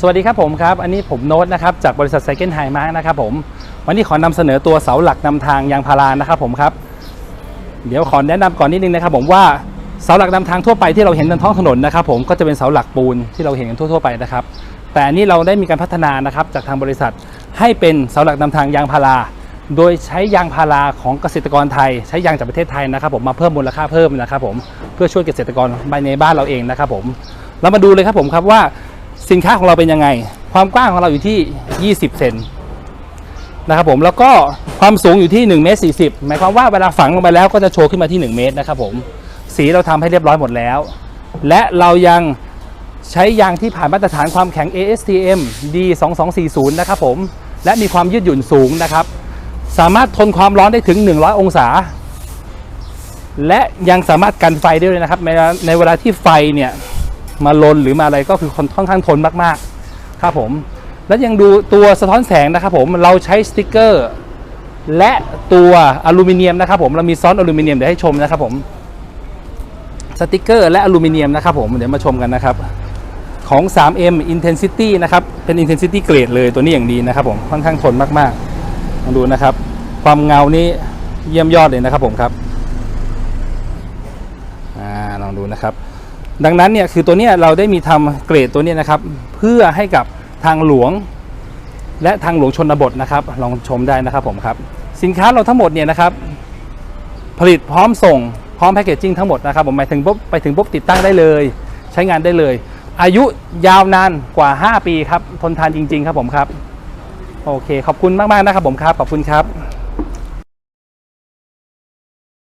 สวัสดีครับผมครับ อันนี้ผมโน้ตนะครับจากบริษัทไซเคิลไฮมาร์กนะครับผม วันนี้ขอนำเสนอตัวเสาหลักนำทางยางพารานะครับผมครับ เดี๋ยวขอแนะนำก่อนนิดนึงนะครับผมว่าเสาหลักนำทางทั่วไปที่เราเห็นบนท้องถนนนะครับผมก็จะเป็นเสาหลักปูนที่เราเห็นกันทั่ว ๆ ไปนะครับ แต่อันนี้เราได้มีการพัฒนานะครับจากทางบริษัทให้เป็นเสาหลักนำทางยางพารา โดยใช้ยางพาราของเกษตรกรไทย ใช้ยางจากประเทศไทยนะครับ ผมมาเพิ่มมูลค่าเพิ่มนะครับผมเพื่อช่วยเกษตรกรในบ้านเราเองนะครับผมเรามาดูเลยครับผมครับว่า สินค้าของเราเป็นยังไง ความกว้างของเราอยู่ที่ 20 เซนนะครับผมแล้วก็ความสูงอยู่ที่1เมตร40 หมายความว่าเวลาฝังลงไปแล้วก็จะโชว์ขึ้นมาที่ 1 เมตรนะครับผมสีเราทำให้เรียบร้อยหมดแล้ว และเรายังใช้ยางที่ผ่านมาตรฐานความแข็ง ASTM D2240 นะครับผมและมีความยืดหยุ่นสูงนะครับ สามารถทนความร้อนได้ถึง 100 องศา และยังสามารถกันไฟได้ด้วยนะครับในในเวลาที่ไฟเนี่ย มาลนหรือมาอะไรก็คือค่อนข้างทนมากๆครับผมและยังดูตัวสะท้อนแสงนะครับผมเราใช้สติกเกอร์ และตัวอลูมิเนียมนะครับผมเรามีซ้อนอลูมิเนียมเดี๋ยวให้ชมนะครับผมสติกเกอร์และอลูมิเนียมนะครับผมเดี๋ยวมาชมกันนะครับของ 3M Intensity นะครับ เป็น Intensity Grade เลยตัวนี้อย่างดีนะครับผมค่อนข้างทนมากๆลองดูนะครับ ความเงานี่เยี่ยมยอดเลยนะครับผมครับอลองดูนะครับ ดังนั้นเนี่ยคือตัวเนี้ยเราได้มีทำเกรดตัวเนี้ยนะครับ เพื่อให้กับทางหลวง และทางหลวงชนบทนะครับ ลองชมได้นะครับผมครับ สินค้าเราทั้งหมดเนี่ยนะครับ ผลิตพร้อมส่งพร้อมแพคเกจจิ้งทั้งหมดนะครับผมหมายถึงปุ๊บไปถึงปุ๊บติดตั้งได้เลย ใช้งานได้เลย อายุยาวนานกว่า 5 ปีครับทนทานจริง ๆ ครับผมครับ โอเค ขอบคุณมาก ๆ นะครับผมครับ ขอบคุณครับ